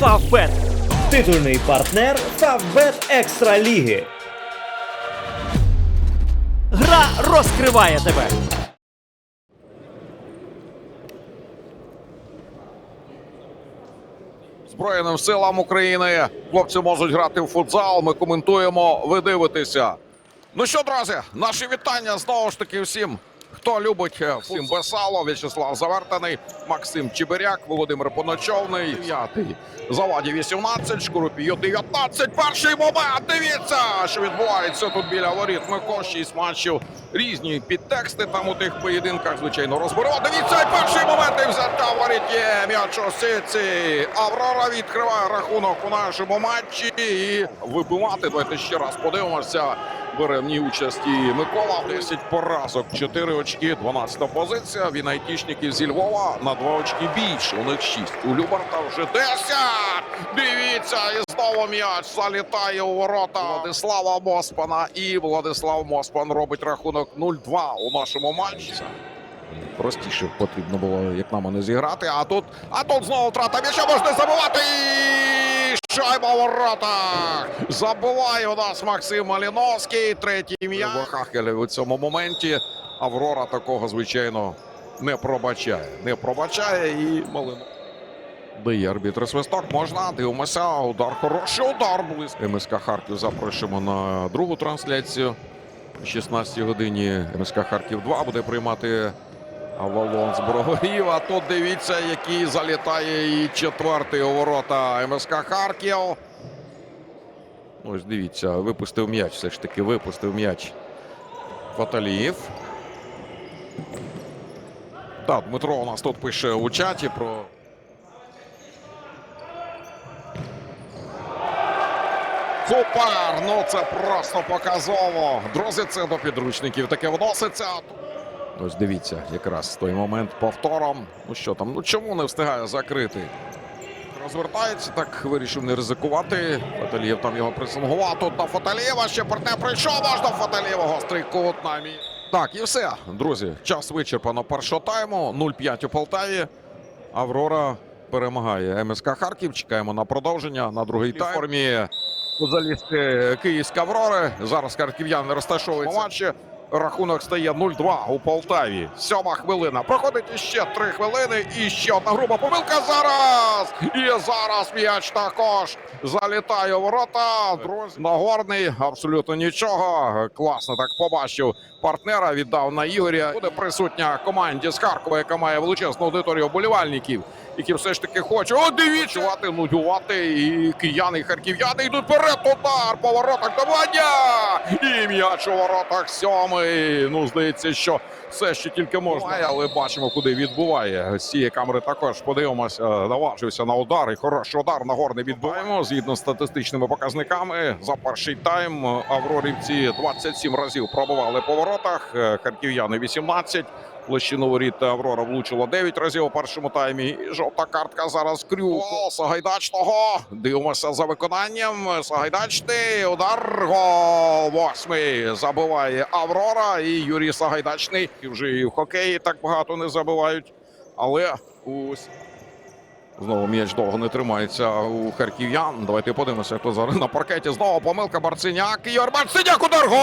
Фавбет. Титульний партнер Фавбет Екстра Ліги. Гра розкриває тебе. Збройним силам України. Хлопці можуть грати в футзал. Ми коментуємо. Ви дивитеся. Ну що, друзі, наші вітання знову ж таки всім. Хто любить е, всім Бесало, В'ячеслав Завертаний, Максим Чебиряк, Володимир Поночовний, 9 Заваді 18, Шкурупію 19. Перший момент. Дивіться, що відбувається тут біля воріт. Мико 6 матчів. Різні підтексти там у тих поєдинках, звичайно, розберемо. Дивіться, і перший момент і взяття в воріт є м'яч сиці. Аврора відкриває рахунок у нашому матчі. І вибивати. Давайте ще раз подивимося. Бере в ній участь і Микола. 10 поразок, 4 очки, 12 позиція. Він айтішників зі Львова на 2 очки більше. У них 6. У Любарта вже 10. Дивіться, і знову м'яч залітає у ворота Владислава Моспана. І Владислав Моспан робить рахунок 0-2 у нашому матчі. Простіше потрібно було, як нам не зіграти. А тут, а тут знову втрата м'яча можна забивати. Шайба в воротах. Забиває у нас Максим Маліновський. Третій м'яч. Хахеля у цьому моменті. Аврора такого, звичайно, не пробачає. Не пробачає і Малино. Дає арбітр свисток. Можна. Дивимося. Удар хороший удар. Близько. МСК Харків запрошуємо на другу трансляцію. О 16 годині МСК Харків 2 буде приймати Авалон з Броварів. А тут дивіться, який залітає і четвертий у ворота МСК Харків. Ось дивіться, випустив м'яч. Все ж таки випустив м'яч. Фаталіїв. Так, Дмитро у нас тут пише у чаті про. Супер! Ну це просто показово. Друзі, це до підручників таке вноситься. Ось дивіться, якраз той момент повтором. Ну що там? Ну чому не встигає закрити? Розвертається, так вирішив не ризикувати. Фаталієв там його пресингував. Тут на Фаталієва ще партнер прийшов. Можна Фаталієва гострий кут на мій. Так, і все, друзі. Час вичерпано першого тайму. 0-5 у Полтаві. Аврора перемагає МСК Харків. Чекаємо на продовження на другий тайм. Формі футболісти Київська Аврори. Зараз харків'яни розташовуються. матчі. Рахунок стає 0-2 у Полтаві. Сьома хвилина. Проходить іще три хвилини. І ще одна груба помилка зараз. І зараз м'яч також залітає у ворота. Друзі, Нагорний абсолютно нічого. Класно так побачив партнера. Віддав на Ігоря. Буде присутня команді з Харкова, яка має величезну аудиторію вболівальників, які все ж таки хочуть. О, дивіться, нудювати. І кияни, і харків'яни йдуть вперед. Удар по воротах Давання! І м'яч у воротах сьомий. Ну, здається, що все ще тільки можна. Але бачимо, куди відбуває. З цієї камери також подивимося. Наважився на удар. І хороший удар нагорний відбуваємо. Згідно з статистичними показниками, за перший тайм Аврорівці 27 разів пробували по воротах. Е, Харків'яни 18. Площину воріт Аврора влучила 9 разів у першому таймі. І жовта картка зараз крю Сагайдачного. Дивимося за виконанням. Сагайдачний удар. Гол восьмий. Забиває Аврора. І Юрій Сагайдачний. І вже і в хокеї так багато не забивають. Але ось. Знову м'яч довго не тримається у харків'ян. Давайте подивимося, хто зараз на паркеті. Знову помилка Барциняк. Ігор Барциняк удар. Гол!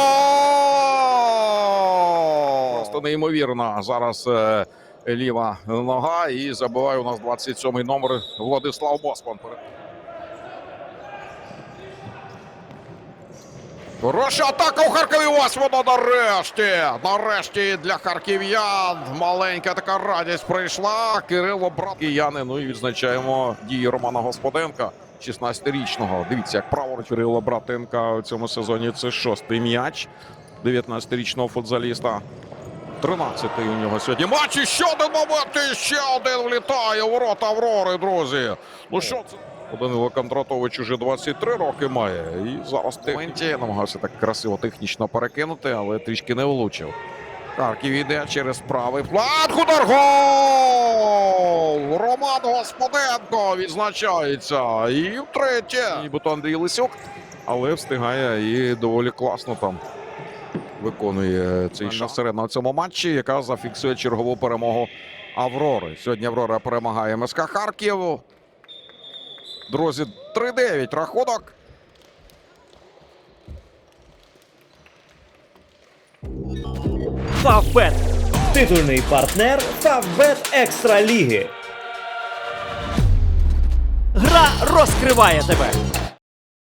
Просто неймовірна зараз е, ліва нога. І забиває у нас 27-й номер Владислав Моспан. Хороша атака у Харкові. Ось воно нарешті. Нарешті для харків'ян. Маленька така радість прийшла. Кирило брат кияни. Ну і відзначаємо дії Романа Господенка, 16-річного. Дивіться, як праворуч Кирило Братенка у цьому сезоні. Це шостий м'яч 19-річного футзаліста. 13-й у нього сьогодні матч. І ще один момент. І ще один влітає у ворота Аврори, друзі. Ну що це? Данило Кондратович уже 23 роки має. І зараз в моменті намагався так красиво технічно перекинути, але трішки не влучив. Харків йде через правий фланг. Удар гол! Роман Господенко відзначається. І втретє. Нібито Андрій Лисюк, але встигає і доволі класно там виконує цей шанс на цьому матчі, яка зафіксує чергову перемогу Аврори. Сьогодні Аврора перемагає МСК Харків. Друзі, 3-9 рахунок. Фавбет. Титульний партнер Фавбет Екстра Ліги. Гра розкриває тебе.